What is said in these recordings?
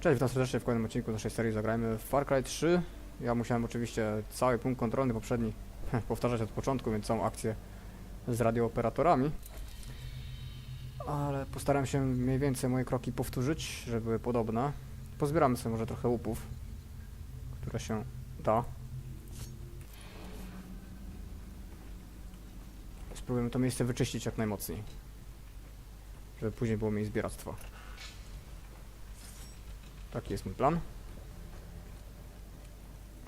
Cześć, witam serdecznie w kolejnym odcinku naszej serii Zagrajmy w Far Cry 3. Ja musiałem oczywiście cały punkt kontrolny poprzedni powtarzać od początku, więc całą akcję z radiooperatorami. Ale postaram się mniej więcej moje kroki powtórzyć, żeby były podobne. Pozbieramy sobie może trochę łupów, które się da. Spróbujemy to miejsce wyczyścić jak najmocniej, żeby później było mniej zbieractwa. Taki jest mój plan.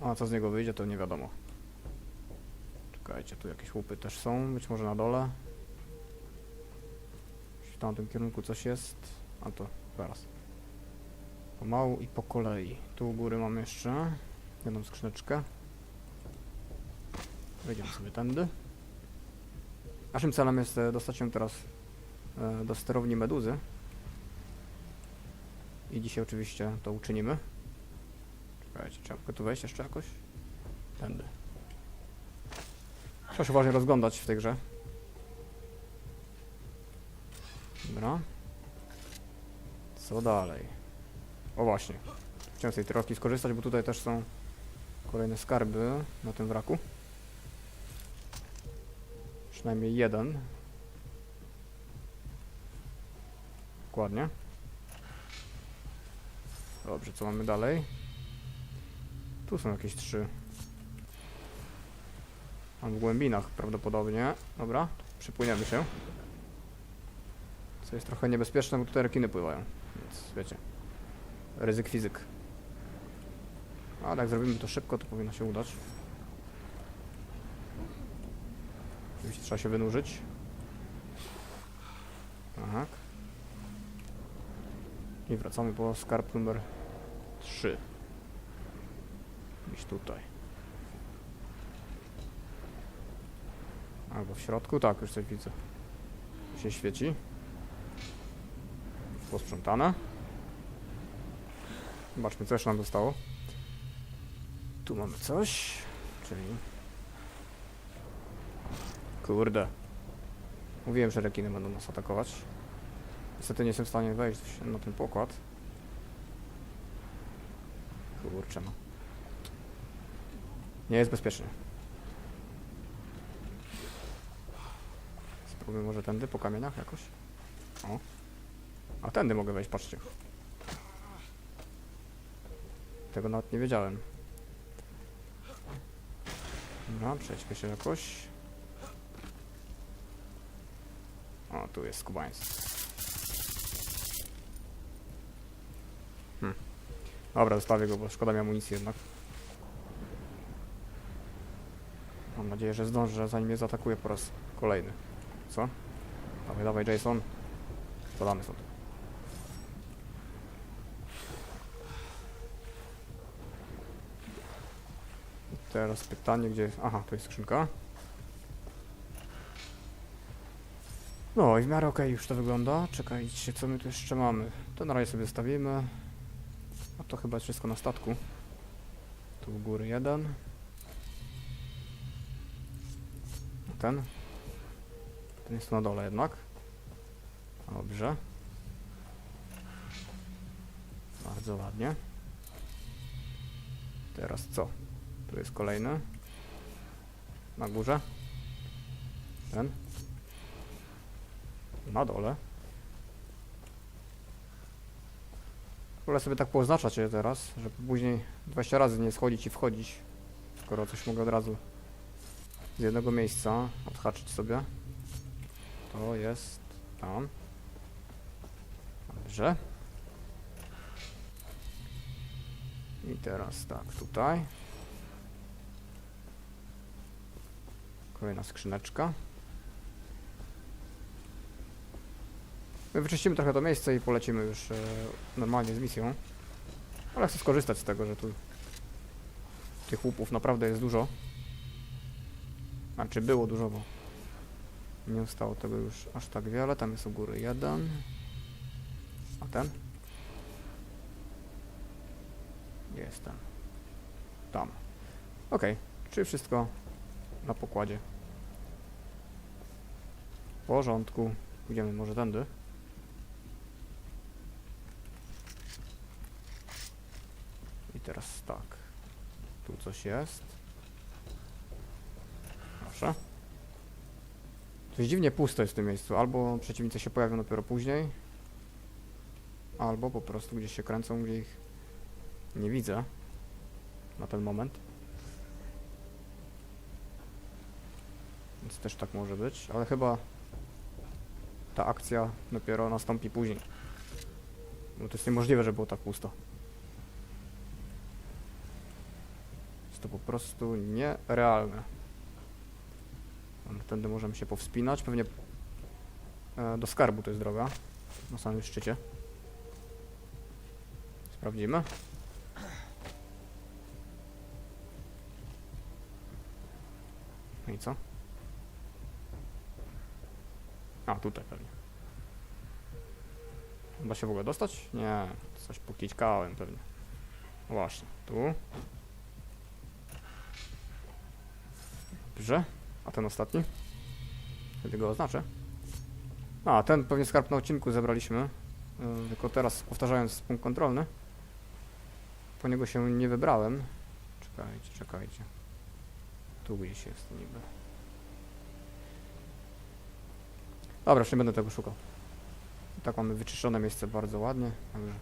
A co z niego wyjdzie, to nie wiadomo. Czekajcie, tu jakieś łupy też są, być może na dole. W tamtym kierunku coś jest. A to zaraz. Pomału i po kolei. Tu u góry mamy jeszcze jedną skrzyneczkę. Wejdziemy sobie tędy. Naszym celem jest e, dostać się teraz e, do sterowni meduzy. I dzisiaj oczywiście to uczynimy. Czekajcie, trzeba tu wejść jeszcze jakoś? Tędy. Trzeba się uważnie rozglądać w tej grze. Dobra. Co dalej? O właśnie. Chciałem z tej tyrolki skorzystać, bo tutaj też są kolejne skarby na tym wraku. Przynajmniej jeden. Dokładnie. Dobrze, co mamy dalej? Tu są jakieś trzy. Mam w głębinach prawdopodobnie. Dobra, przypłyniemy się. Co jest trochę niebezpieczne, bo tutaj rekiny pływają. Więc wiecie. Ryzyk fizyk. Ale jak zrobimy to szybko, to powinno się udać. Oczywiście trzeba się wynurzyć. Tak. I wracamy po skarb numer 3. Gdzieś tutaj. Albo w środku, tak, już coś widzę. Się świeci. Posprzątane. Zobaczmy, co jeszcze nam zostało. Tu mamy coś, czyli... Kurde. Mówiłem, że rekiny będą nas atakować. Niestety nie jestem w stanie wejść na ten pokład. Kurczę no. Nie jest bezpiecznie. Spróbuję może tędy po kamieniach jakoś. O. A tędy mogę wejść, patrzcie. Tego nawet nie wiedziałem. Dobra, przejdźmy się jakoś. O, tu jest skubański. Dobra, zostawię go, bo szkoda mi amunicji jednak. Mam nadzieję, że zdążę, zanim mnie zaatakuje po raz kolejny. Co? Dawaj, dawaj, Jason. Podamy stąd. Teraz pytanie, gdzie jest... Aha, to jest skrzynka. No i w miarę okej już to wygląda. Czekajcie, co my tu jeszcze mamy. To na razie sobie zostawimy. A to chyba jest wszystko na statku. Tu u góry jeden. Ten. Ten jest na dole jednak. Dobrze. Bardzo ładnie. Teraz co? Tu jest kolejny. Na górze. Ten. Na dole. Wolę sobie tak pooznaczać je teraz, żeby później 20 razy nie schodzić i wchodzić. Skoro coś mogę od razu z jednego miejsca odhaczyć sobie. To jest tam. Dobrze. I teraz tak, tutaj. Kolejna skrzyneczka. My wyczyścimy trochę to miejsce i polecimy już e, normalnie z misją. Ale chcę skorzystać z tego, że tu tych łupów naprawdę jest dużo. Znaczy było dużo, bo nie zostało tego już aż tak wiele. Tam jest u góry jeden. A ten? Jest ten? Tam. Okej, czyli wszystko na pokładzie. W porządku. Pójdziemy może tędy. Teraz tak. Tu coś jest. Proszę. Coś dziwnie pusto jest w tym miejscu. Albo przeciwnicy się pojawią dopiero później. Albo po prostu gdzieś się kręcą, gdzie ich nie widzę. Na ten moment. Więc też tak może być, ale chyba ta akcja dopiero nastąpi później. Bo to jest niemożliwe, żeby było tak pusto. To po prostu nierealne. Tędy możemy się powspinać. Pewnie e, do skarbu to jest droga. Na samym szczycie. Sprawdzimy. No i co? A, tutaj pewnie. Chyba się w ogóle dostać? Nie, coś pokićkałem pewnie. Właśnie, tu. Dobrze. A ten ostatni? Kiedy go oznaczę? A, ten pewnie skarb na odcinku zebraliśmy. Yy, tylko teraz powtarzając punkt kontrolny. Po niego się nie wybrałem. Czekajcie, czekajcie. Tu gdzieś jest niby. Dobra, już nie będę tego szukał. Tak mamy wyczyszczone miejsce bardzo ładnie, także...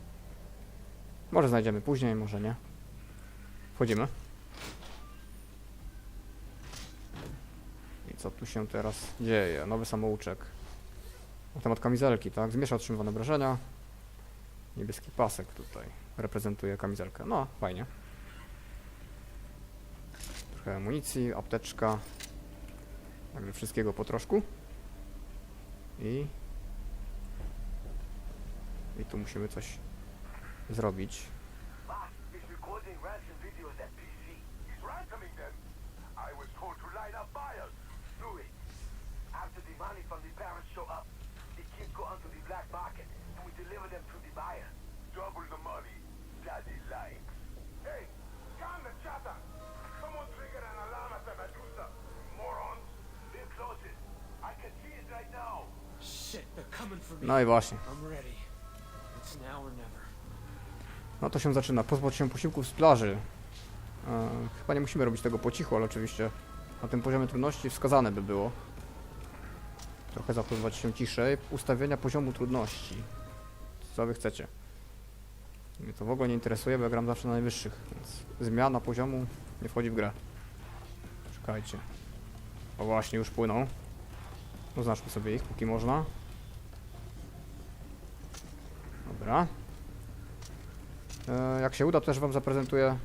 Może znajdziemy później, może nie. Wchodzimy. Co tu się teraz dzieje? Nowy samouczek. Na temat kamizelki, tak? Zmiesza otrzymywane obrażenia. Niebieski pasek tutaj reprezentuje kamizelkę. No, fajnie. Trochę amunicji, apteczka. Także wszystkiego po troszku. I... I tu musimy coś zrobić. No i właśnie. No to się zaczyna. Pozbyć się posiłków z plaży. E, chyba nie musimy robić tego po cichu, ale oczywiście na tym poziomie trudności wskazane by było. Trochę zachowywać się ciszej. Ustawienia poziomu trudności. Co wy chcecie? Mnie to w ogóle nie interesuje, bo ja gram zawsze na najwyższych, więc zmiana poziomu nie wchodzi w grę. Czekajcie. O właśnie, już płyną. Oznaczmy sobie ich, póki można. Dobra. E, Jak się uda, to też wam zaprezentuję,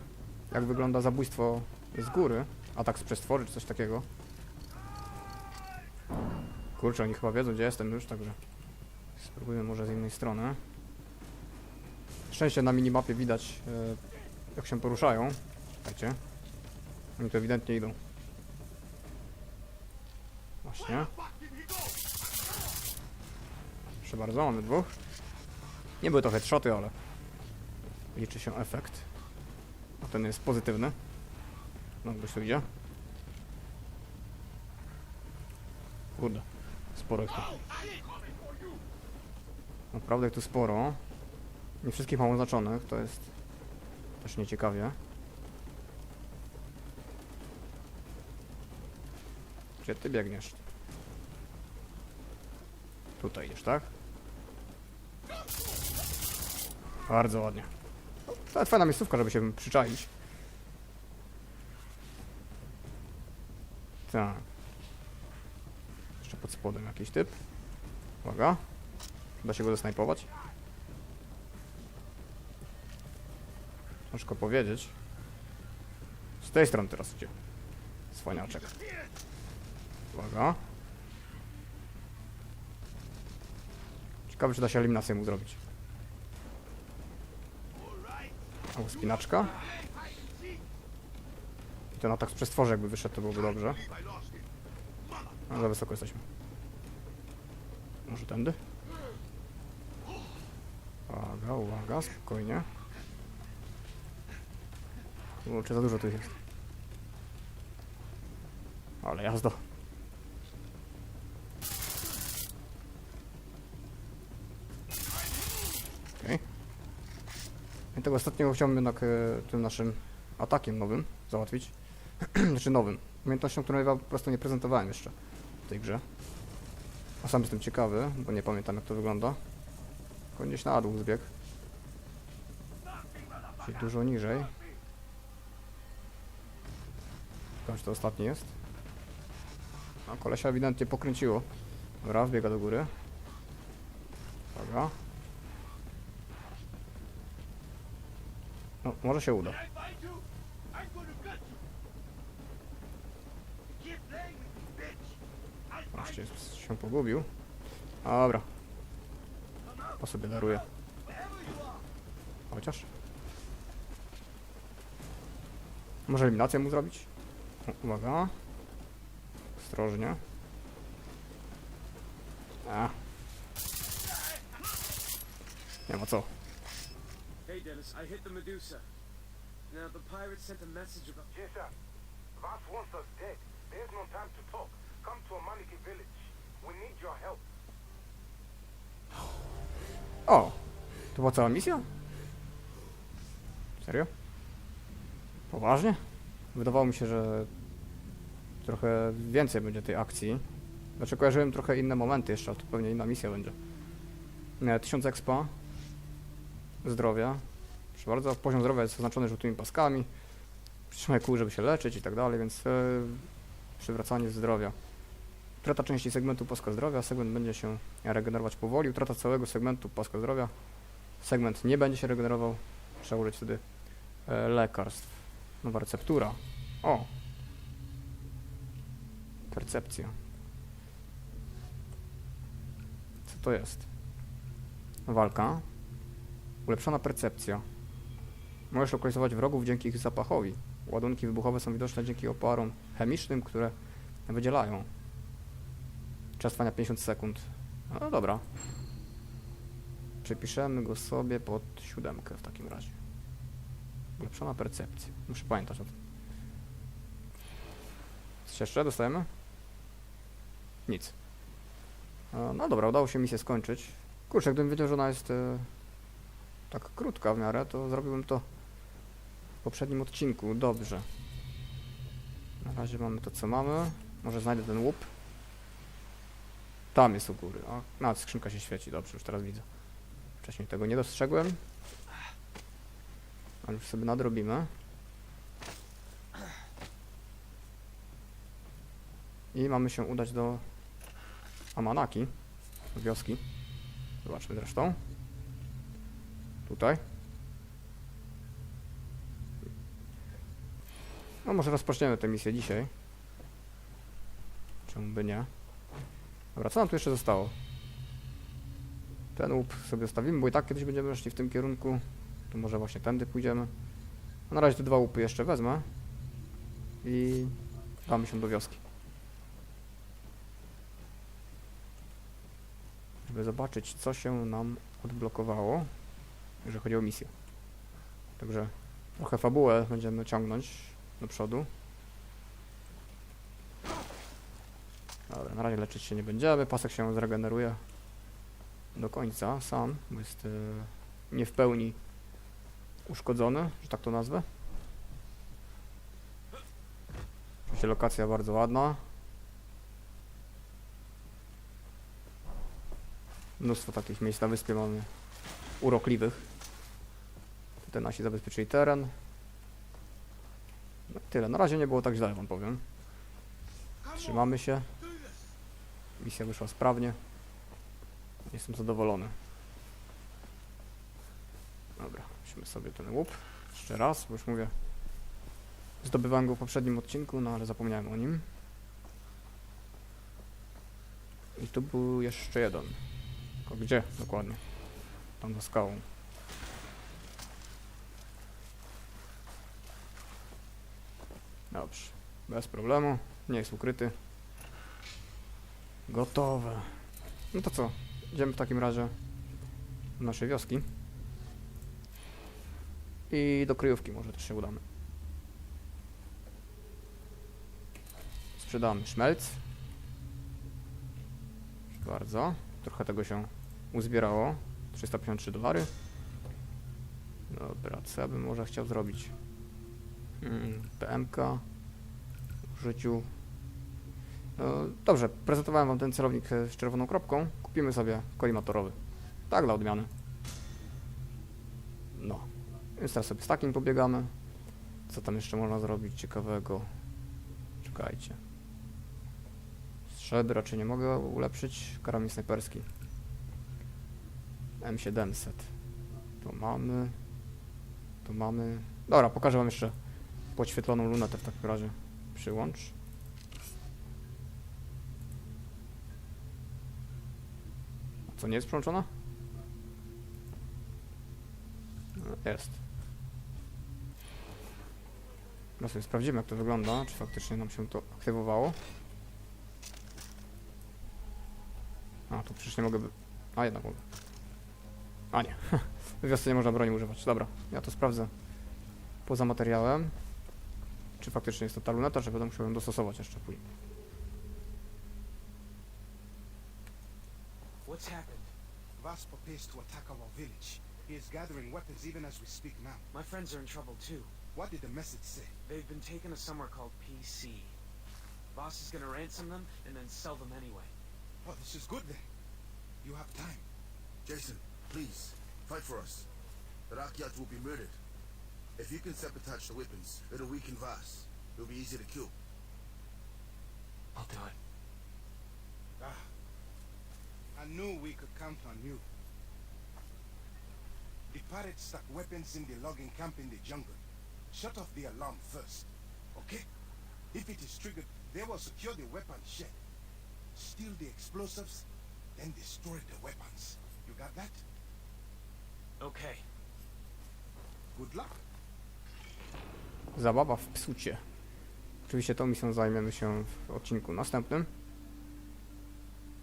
jak wygląda zabójstwo z góry. Atak z przestwory, czy coś takiego. Kurczę, oni chyba wiedzą, gdzie jestem już, także spróbujmy może z innej strony. Szczęście na minimapie widać, e, jak się poruszają. Słuchajcie. Oni tu ewidentnie idą. Właśnie. Proszę bardzo, mamy dwóch. Nie były to headshoty, ale liczy się efekt. A ten jest pozytywny. No, ktoś tu idzie. Kurde, sporo ich tu. Naprawdę tu sporo. Nie wszystkich mam oznaczonych, to jest też nieciekawie. Gdzie ty biegniesz? Tutaj idziesz, tak? Bardzo ładnie. To fajna miejscówka, żeby się przyczaić. Tak. Jeszcze pod spodem jakiś typ. Uwaga. Da się go zasnajpować. Ciężko powiedzieć. Z tej strony teraz idzie. Słaniaczek. Uwaga. Ciekawe, czy da się eliminację mu zrobić. O, spinaczka. I ten atak z przestworza jakby wyszedł, to byłoby dobrze. No, za wysoko jesteśmy. Może tędy? Uwaga, uwaga, spokojnie. Kurczę, za dużo tu jest. Ale jazda. Tego ostatniego chciałbym jednak e, tym naszym atakiem nowym załatwić. znaczy nowym. Umiejętnością, którą ja po prostu nie prezentowałem jeszcze w tej grze. A sam jestem ciekawy, bo nie pamiętam jak to wygląda. Tylko gdzieś na dół zbieg. Czyli dużo niżej. Ciekawe, czy to ostatni jest. A kolesia ewidentnie pokręciło. Dobra, wbiega do góry. Uwaga. No, może się uda. Właśnie się pogubił. Dobra. To sobie daruję. Chociaż. Może eliminację mu zrobić? Uwaga. Ostrożnie. A. Nie ma co. Dennis, I hit the Medusa. Now, the pirates sent a message about. Yes, sir. Voss wants us dead. There's no time to talk. Come to Amaniki village. We need your help. O! To była cała misja? Serio? Poważnie? Wydawało mi się, że trochę więcej będzie tej akcji. Znaczy kojarzyłem trochę inne momenty jeszcze, ale to pewnie inna misja będzie. Nie, 1000 expa. Zdrowia. Proszę bardzo, poziom zdrowia jest oznaczony żółtymi paskami. Przytrzymaj kół, żeby się leczyć i tak dalej, więc e, przywracanie zdrowia. Utrata części segmentu paska zdrowia. Segment będzie się regenerować powoli. Utrata całego segmentu paska zdrowia. Segment nie będzie się regenerował. Trzeba użyć wtedy e, lekarstw. Nowa receptura. O! Percepcja. Co to jest? Walka. Ulepszona percepcja. Możesz lokalizować wrogów dzięki ich zapachowi. Ładunki wybuchowe są widoczne dzięki oparom chemicznym, które wydzielają. Czas trwania 50 sekund. No dobra. Przypiszemy go sobie pod siódemkę w takim razie. Ulepszona percepcja. Muszę pamiętać o tym. Coś jeszcze dostajemy? Nic. E, No dobra, udało się misję skończyć. Kurczę, gdybym wiedział, że ona jest e, tak krótka w miarę, to zrobiłbym to poprzednim odcinku. Dobrze. Na razie mamy to, co mamy. Może znajdę ten łup. Tam jest u góry. O, no, skrzynka się świeci, dobrze, już teraz widzę. Wcześniej tego nie dostrzegłem. Ale już sobie nadrobimy. I mamy się udać do Amanaki, wioski. Zobaczmy zresztą. Tutaj. No może rozpoczniemy tę misję dzisiaj. Czemu by nie? Dobra, co nam tu jeszcze zostało? Ten łup sobie zostawimy, bo i tak kiedyś będziemy szli w tym kierunku. To może właśnie tędy pójdziemy. A na razie te dwa łupy jeszcze wezmę. I damy się do wioski. Żeby zobaczyć, co się nam odblokowało, jeżeli chodzi o misję. Także trochę fabułę będziemy ciągnąć do przodu. Dobra, na razie leczyć się nie będziemy. Pasek się zregeneruje do końca sam, bo jest e, nie w pełni uszkodzony, że tak to nazwę. Oczywiście lokacja bardzo ładna. Mnóstwo takich miejsc na wyspie mamy urokliwych. Tutaj nasi zabezpieczyli teren. No, tyle. Na razie nie było tak źle, wam powiem. Trzymamy się. Misja wyszła sprawnie. Jestem zadowolony. Dobra, weźmy sobie ten łup. Jeszcze raz, bo już mówię. Zdobywałem go w poprzednim odcinku, no ale zapomniałem o nim. I tu był jeszcze jeden. Tylko gdzie dokładnie? Tam za skałą. Dobrze, bez problemu. Nie jest ukryty. Gotowe. No to co? Idziemy w takim razie do naszej wioski. I do kryjówki może też się udamy. Sprzedamy szmelc. Proszę Bardzo. Trochę tego się uzbierało. 353 dolary. Dobra. Co ja bym może chciał zrobić? Hmm, PMK No, dobrze, prezentowałem wam ten celownik e, z czerwoną kropką. Kupimy sobie kolimatorowy. Tak, dla odmiany. No. Więc teraz sobie z takim pobiegamy. Co tam jeszcze można zrobić ciekawego? Czekajcie. Strzelby raczej nie mogę ulepszyć. Karabin snajperski. M700. To mamy. To mamy. Dobra, pokażę wam jeszcze podświetloną lunetę w takim razie. Przyłącz. A co, nie jest przyłączona? No, jest. No sobie sprawdzimy jak to wygląda, czy faktycznie nam się to aktywowało. A, tu przecież nie mogę... A, jednak mogę. A nie. W wiosce nie można broni używać. Dobra, ja to sprawdzę poza materiałem. Czy faktycznie jest to ta luneta, czy będę musiał ją dostosować jeszcze później. What's happened? Vas prepares to attack our village. He is gathering weapons even as we speak now. My friends are in trouble too. What did the message say? They've been taken to somewhere called PC. Boss is gonna ransom them and then sell them anyway. Oh, this is good then. You have time. Jason, please, fight for us. The Rakyat will be murdered. If you can sabotage the weapons, it'll weaken Vas. It'll be easy to kill. I'll do it. Ah, I knew we could count on you. The pirates stuck weapons in the logging camp in the jungle. Shut off the alarm first, okay? If it is triggered, they will secure the weapon shed. Steal the explosives, then destroy the weapons. You got that? Okay. Good luck. Zabawa w psucie. Oczywiście tą misją zajmiemy się w odcinku następnym.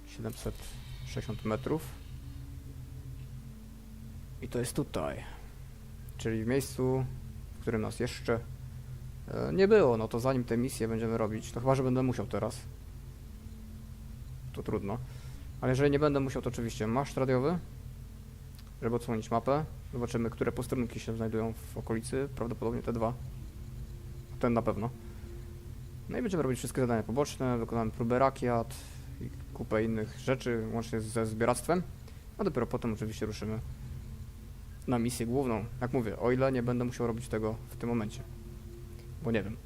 760 metrów. I to jest tutaj. Czyli w miejscu, w którym nas jeszcze e, nie było. No to zanim tę misję będziemy robić, to chyba, że będę musiał teraz. To trudno. Ale jeżeli nie będę musiał, to oczywiście maszt radiowy, żeby odsłonić mapę. Zobaczymy, które posterunki się znajdują w okolicy. Prawdopodobnie te dwa. Ten na pewno. No i będziemy robić wszystkie zadania poboczne, wykonamy próbę rakiet i kupę innych rzeczy, łącznie ze zbieractwem. A dopiero potem oczywiście ruszymy na misję główną. Jak mówię, o ile nie będę musiał robić tego w tym momencie. Bo nie wiem.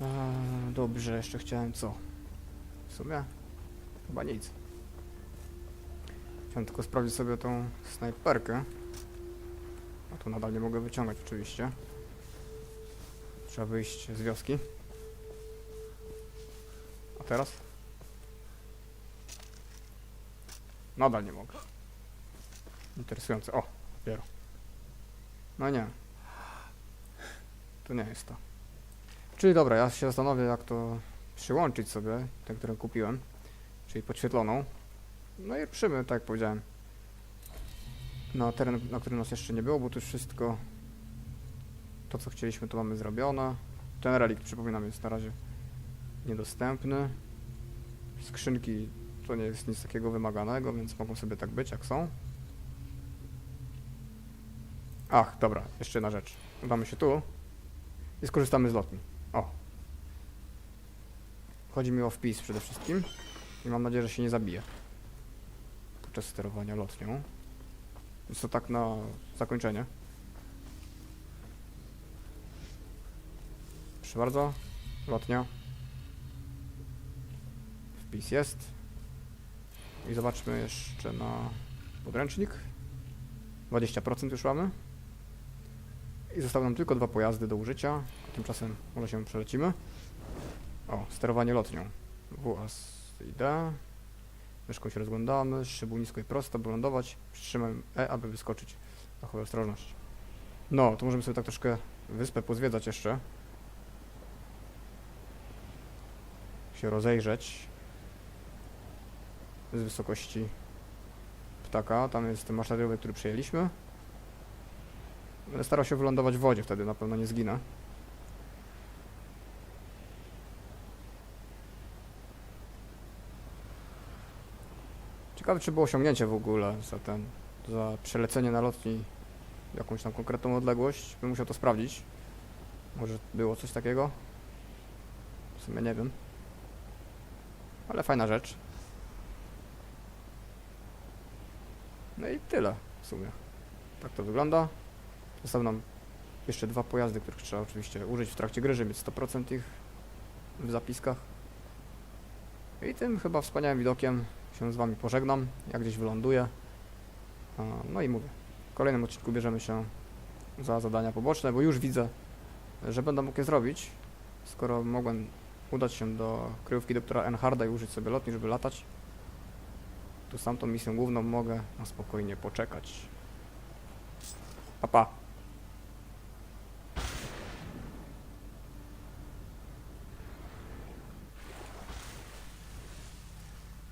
Eee, dobrze, jeszcze chciałem co? W sumie? Chyba nic. Chciałem tylko sprawdzić sobie tą snajperkę. A tu nadal nie mogę wyciągać oczywiście. Trzeba wyjść z wioski. A teraz? Nadal nie mogę. Interesujące. O, dopiero. No nie. To nie jest to. Czyli dobra, ja się zastanowię jak to przyłączyć sobie, tę, którą kupiłem. Czyli podświetloną. No i ruszymy, tak jak powiedziałem. Na teren, na którym nas jeszcze nie było, bo tu już wszystko to co chcieliśmy to mamy zrobione. Ten relikt przypominam jest na razie niedostępny. Skrzynki to nie jest nic takiego wymaganego, więc mogą sobie tak być jak są. Ach, dobra, jeszcze jedna rzecz. Udamy się tu i skorzystamy z lotni. O. Chodzi mi o wpis przede wszystkim i mam nadzieję, że się nie zabije podczas sterowania lotnią. Więc to tak na zakończenie. Proszę bardzo, lotnia. Wpis jest. I zobaczmy jeszcze na podręcznik. 20% już mamy. I zostały nam tylko dwa pojazdy do użycia. Tymczasem może się przelecimy. O, sterowanie lotnią. WASD. Myszką się rozglądamy, szybu nisko i prosto, by lądować. Przytrzymam E, aby wyskoczyć. Zachowaj ostrożność. No, to możemy sobie tak troszkę wyspę pozwiedzać jeszcze. Się rozejrzeć. Z wysokości ptaka. Tam jest ten radiowy, który przejęliśmy. Będę starał się wylądować w wodzie, wtedy na pewno nie zginę. Ciekawe, czy było osiągnięcie w ogóle za ten, za przelecenie na lotni jakąś tam konkretną odległość. Bym musiał to sprawdzić. Może było coś takiego? W sumie nie wiem. Ale fajna rzecz. No i tyle w sumie. Tak to wygląda. Zostały nam jeszcze dwa pojazdy, których trzeba oczywiście użyć w trakcie gry, żeby mieć 100% ich w zapiskach. I tym chyba wspaniałym widokiem się z Wami pożegnam, jak gdzieś wyląduję. No i mówię, w kolejnym odcinku bierzemy się za zadania poboczne, bo już widzę, że będę mógł je zrobić, skoro mogłem udać się do kryjówki doktora Enharda i użyć sobie lotni, żeby latać. Tu sam tą misją główną mogę na spokojnie poczekać. Pa, pa.